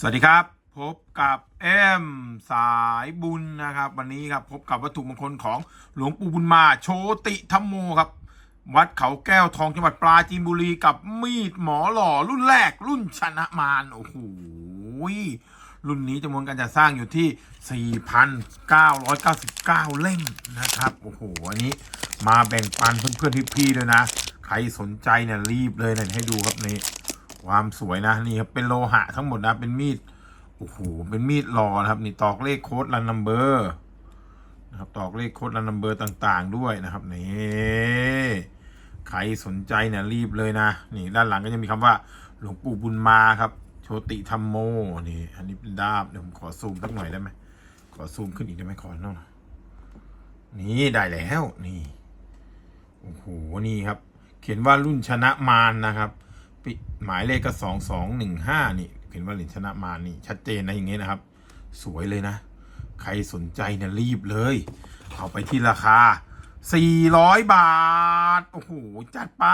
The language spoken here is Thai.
สวัสดีครับ พบกับเอ็มสายบุญนะครับ วันนี้ครับพบกับวัตถุมงคลของหลวงปู่บุญมาโชติธรรมโมครับ วัดเขาแก้วทองจังหวัดปราจีนบุรีกับมีดหมอหล่อรุ่นแรกรุ่นชนะมารโอ้โหรุ่นนี้จำนวนการจัดสร้างอยู่ที่ 4,999 เล่มนะครับ โอ้โห อันนี้มาแบ่งปันเพื่อนๆพี่ๆด้วยนะ ใครสนใจเนี่ยรีบเลยเนี่ยให้ดูครับนี่ ความสวยนะนี่ครับเป็นโลหะทั้งหมดนะ เป็นมีดโอ้โหเป็นมีดรอนะครับ นี่ตอกเลขโค้ดรันนัมเบอร์นะครับตอกเลขโค้ดรันนัมเบอร์ต่างๆ ด้วยนะครับนี่ใครสนใจเนี่ยรีบเลยนะ นี่ด้านหลังก็จะมีคำว่าหลวงปู่บุญมาครับ โชติธรรมโมนี่อันนี้เป็นดาบเดี๋ยวผมขอซูมสักหน่อยได้ไหมขอซูมขึ้นอีกได้ไหมขอหน่อยนี่ได้แล้วนี่โอ้โหนี่ครับ เขียนว่ารุ่นชนะมารนะครับ หมายเลขก็สองสองหนึ่งห้านี่เห็นว่าเหรียญชนะมานี่ ชัดเจนนะอย่างเงี้ยนะครับ สวยเลยนะ ใครสนใจเนี่ยรีบเลย เอาไปที่ราคา 400 บาท โอ้โห จัดไป